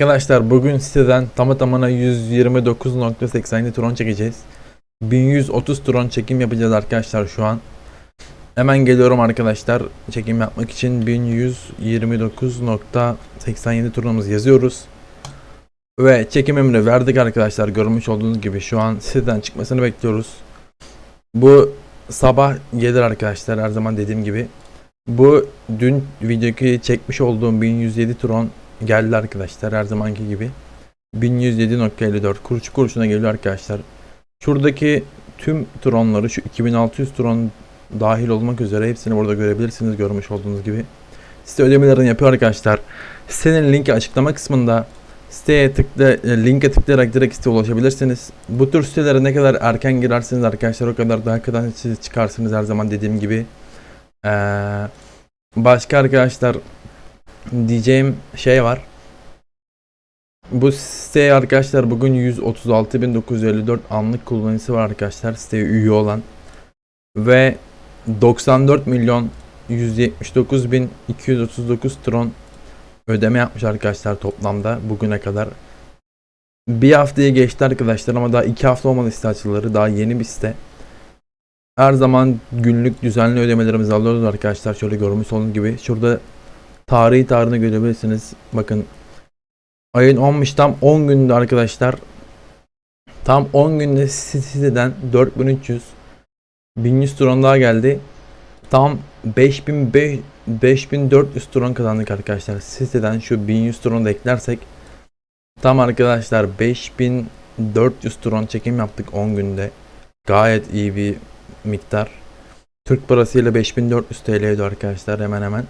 Arkadaşlar bugün siteden tamı tamına 129.87 tron çekeceğiz. 1130 tron çekim yapacağız arkadaşlar şu an. Hemen geliyorum arkadaşlar çekim yapmak için 1129.87 tronumuzu yazıyoruz. Ve çekim emri verdik arkadaşlar görmüş olduğunuz gibi şu an siteden çıkmasını bekliyoruz. Bu sabah gelir arkadaşlar her zaman dediğim gibi. Bu dün videoyu çekmiş olduğum 1107 tron geldi arkadaşlar her zamanki gibi. 1107.54 kuruş kuruşuna geliyor arkadaşlar. Şuradaki tüm tronları şu 2600 tron dahil olmak üzere hepsini burada görebilirsiniz görmüş olduğunuz gibi. Site ödemelerini yapıyor arkadaşlar. Sitenin linki açıklama kısmında. Siteye tıkla, e, linke tıklayarak direkt siteye ulaşabilirsiniz. Bu tür sitelere ne kadar erken girersiniz arkadaşlar o kadar daha siz çıkarsınız her zaman dediğim gibi. Ee, başka arkadaşlar diyeceğim şey var. Bu siteye arkadaşlar bugün 136.954 anlık kullanıcısı var arkadaşlar siteye üye olan. Ve 94 milyon 179.239 tron ödeme yapmış arkadaşlar toplamda bugüne kadar. Bir haftayı geçti arkadaşlar ama daha iki hafta olmadı site açıları. Daha yeni bir site. Her zaman günlük düzenli ödemelerimizi alıyoruz arkadaşlar. Şöyle görmüş olduğunuz gibi. Şurada tarihi tarihini görebilirsiniz. Bakın ayın 15 tam 10 günde arkadaşlar. Tam 10 günde siteden 4300 1100 tron daha geldi. Tam 5500 5400 tron kazandık arkadaşlar. Siteden şu 1100 tron da eklersek tam arkadaşlar 5400 tron çekim yaptık 10 günde. Gayet iyi bir miktar. Türk parasıyla 5400 TL'ydi arkadaşlar hemen hemen.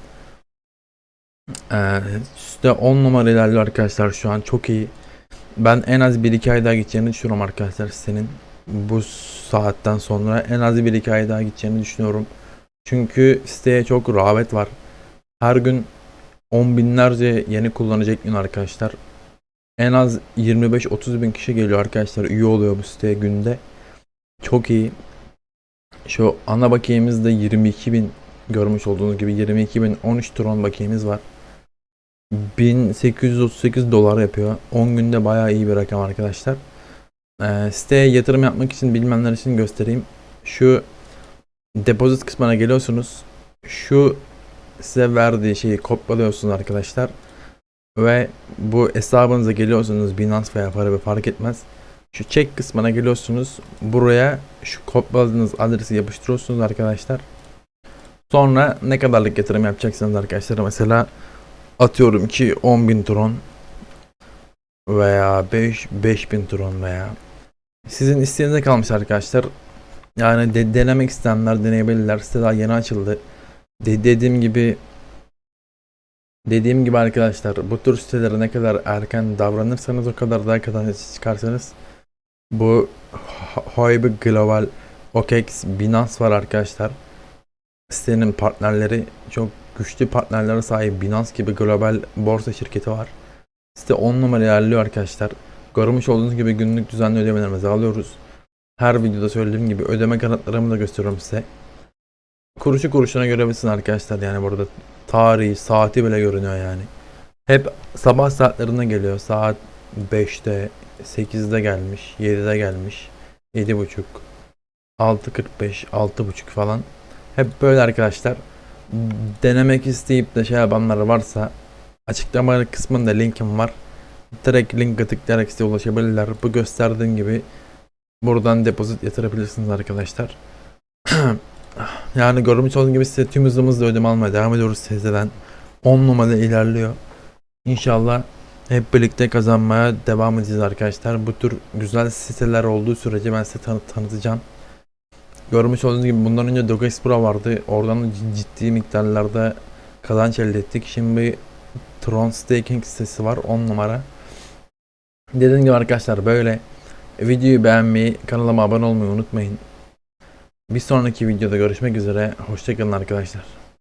Ee, üstte 10 numara ilerliyor arkadaşlar şu an çok iyi. Ben en az 1-2 ay daha gideceğini düşünüyorum arkadaşlar senin. Bu saatten sonra en az 1-2 ay daha gideceğini düşünüyorum. Çünkü siteye çok rağbet var. Her gün 10 binlerce yeni kullanıcı ekliyor arkadaşlar. En az 25-30 bin kişi geliyor arkadaşlar. Üye oluyor bu siteye günde. Çok iyi. Şu ana bakiyemizde 22 bin görmüş olduğunuz gibi 22 bin 13 tron bakiyemiz var. 1838 dolar yapıyor. 10 günde bayağı iyi bir rakam arkadaşlar. Ee, siteye yatırım yapmak için bilmeyenler için göstereyim. Şu depozit kısmına geliyorsunuz. Şu size verdiği şeyi kopyalıyorsunuz arkadaşlar. Ve bu hesabınıza geliyorsunuz Binance veya para bir fark etmez. Şu çek kısmına geliyorsunuz. Buraya şu kopyaladığınız adresi yapıştırıyorsunuz arkadaşlar. Sonra ne kadarlık yatırım yapacaksınız arkadaşlar. Mesela atıyorum ki 10.000 tron veya 5 5000 tron veya sizin isteğinize kalmış arkadaşlar. Yani de, denemek isteyenler deneyebilirler. Site daha yeni açıldı. De, dediğim gibi dediğim gibi arkadaşlar bu tür sitelere ne kadar erken davranırsanız o kadar daha kazanç çıkarsanız bu Hoibe Global OKEX Binance var arkadaşlar. Sitenin partnerleri çok güçlü partnerlere sahip Binance gibi global borsa şirketi var. Site 10 numara ilerliyor arkadaşlar. Görmüş olduğunuz gibi günlük düzenli ödemelerimizi alıyoruz. Her videoda söylediğim gibi ödeme kanıtlarımı da gösteriyorum size. Kuruşu kuruşuna görebilirsiniz arkadaşlar yani burada tarihi, saati bile görünüyor yani. Hep sabah saatlerinde geliyor. Saat 5'te, 8'de gelmiş, 7'de gelmiş, 7.30, 6.45, 6.30 falan. Hep böyle arkadaşlar. Denemek isteyip de şey yapanlar varsa açıklama kısmında linkim var. Direkt linke tıklayarak size ulaşabilirler. Bu gösterdiğim gibi buradan depozit yatırabilirsiniz arkadaşlar. yani görmüş olduğunuz gibi size tüm hızımızla ödeme almaya devam ediyoruz sizden. 10 numara ilerliyor. İnşallah hep birlikte kazanmaya devam edeceğiz arkadaşlar. Bu tür güzel siteler olduğu sürece ben size tanı- tanıtacağım. Görmüş olduğunuz gibi bundan önce Dogex Pro vardı. Oradan ciddi miktarlarda kazanç elde ettik. Şimdi Tron Staking sitesi var 10 numara. Dediğim gibi arkadaşlar böyle videoyu beğenmeyi, kanalıma abone olmayı unutmayın. Bir sonraki videoda görüşmek üzere. Hoşçakalın arkadaşlar.